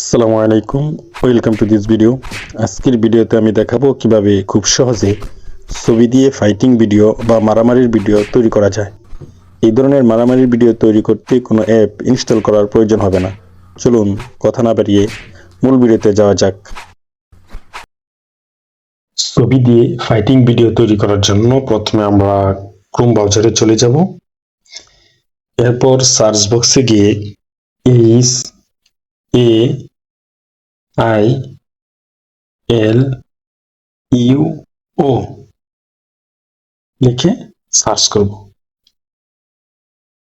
আসসালামু আলাইকুম, welcome to this video. আজকের ভিডিওতে আমি দেখাবো কীভাবে খুব সহজে ছবি দিয়ে ফাইটিং ভিডিও বা মারামারির ভিডিও তৈরি করা যায়। এই ধরনের মারামারির ভিডিও তৈরি করতে কোনো অ্যাপ ইনস্টল করার প্রয়োজন হবে না। চলুন, কথা না বাড়িয়ে মূল ভিডিওতে যাওয়া যাক। ছবি দিয়ে ফাইটিং ভিডিও তৈরি করার জন্য প্রথমে আমরা ক্রোম ব্রাউজারে চলে যাব। এরপর সার্চ বক্সে গিয়ে H A I L U O লিখে সার্চ করব।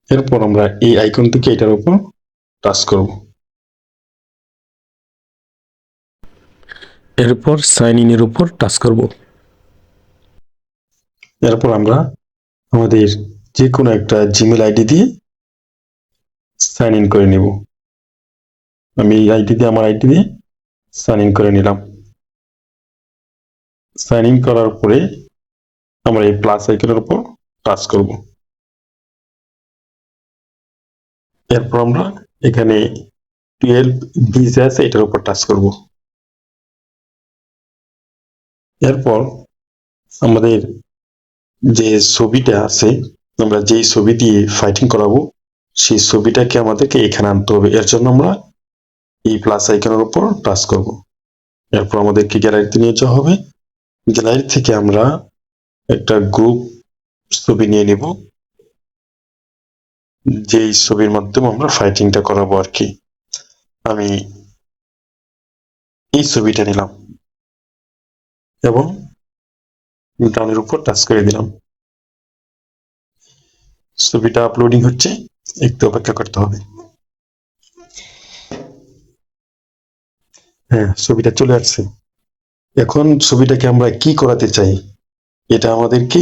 এরপর আমরা এই আইকন থেকে এটার উপর টাচ করব। এরপর সাইন ইনের উপর টাচ করব। এরপর আমরা আমাদের যে কোনো একটা জিমেল আইডি দিয়ে সাইন ইন করে নেব। আমি এই আইডি দিয়ে, আমার আইডি দিয়ে সাইন ইন করে নিলাম। সাইন ইন করার পরে আমরা এই প্লাস আইকনের উপর টাচ করব। এরপর আমরা এখানে টুয়েলভ ভিজা আছে, এটার উপর টাচ করব। এরপর আমাদের যে ছবিটা আছে, আমরা যেই ছবি দিয়ে ফাইটিং করাবো, সেই ছবিটাকে আমাদেরকে এখানে আনতে হবে। এর জন্য আমরা এই প্লাস আইকনের উপর টাচ করব। এরপর আমাদেরকে গ্যালারিতে নিয়ে যাওয়া হবে? গ্যালারি থেকে আমরা একটা গ্রুপ ছবি নিয়ে নিব। যেই ছবির মাধ্যমে আমরা ফাইটিংটা করাবো আর কি। আমি এই ছবিটা নিলাম। এবং ডানের উপর টাচ করে দিলাম। ছবিটা আপলোডিং হচ্ছে, একটু অপেক্ষা করতে হবে। হ্যাঁ ছবিটা চলে আসছে। এখন ছবিটাকে আমরা কি করাতে চাই? এটা আমাদেরকে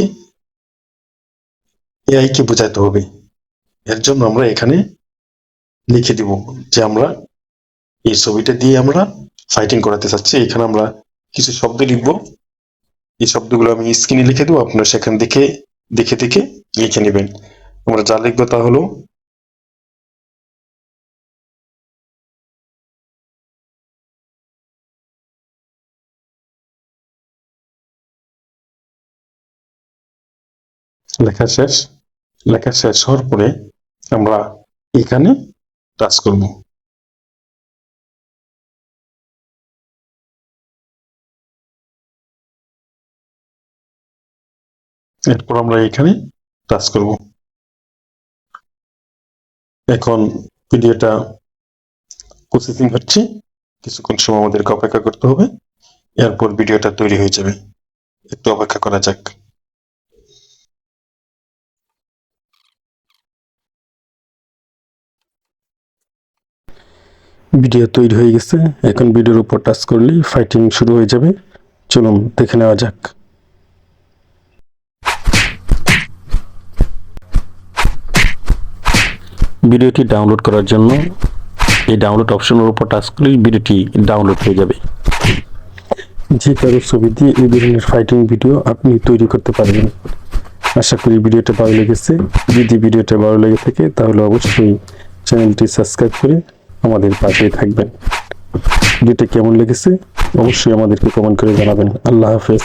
এআই কে বোঝাতে হবে। এর জন্য আমরা এখানে লিখে দিব যে আমরা এই ছবিটা দিয়ে আমরা ফাইটিং করাতে চাচ্ছি। এখানে আমরা কিছু শব্দ লিখব। এই শব্দগুলো আমি স্ক্রিনে লিখে দেবো। আপনারা সেখান থেকে দেখে দেখে লিখে নেবেন। আমরা যা লিখব তা হলো লেখা শেষ লেখা শেষ হওয়ার পরে আমরা এখানে টাচ করব। এরপর আমরা এখানে টাচ করব। এখন ভিডিওটা প্রসেসিং হচ্ছে, কিছুক্ষণ সময় আমাদেরকে অপেক্ষা করতে হবে, এরপর ভিডিওটা তৈরি হয়ে যাবে। একটু অপেক্ষা করা যাক। ভিডিও তৈরি হয়ে গেছে। এখন ভিডিওর উপর টাচ করলেই ফাইটিং শুরু হয়ে যাবে। চলুন দেখে নেওয়া যাক। ভিডিওটি ডাউনলোড করার জন্য এই ডাউনলোড অপশনের উপর টাচ করলেই ভিডিওটি ডাউনলোড হয়ে যাবে। যে কারও ছবি দিয়ে এই ধরনের ফাইটিং ভিডিও আপনি তৈরি করতে পারবেন। আশা করি ভিডিওটা ভালো লেগেছে। যদি ভিডিওটা ভালো লেগে থাকে তাহলে অবশ্যই চ্যানেলটি সাবস্ক্রাইব করে আমাদের পাশে থাকবেন। ভিডিওটা কেমন লেগেছে? অবশ্যই আমাদেরকে কমেন্ট করে জানাবেন। আল্লাহ হাফেজ।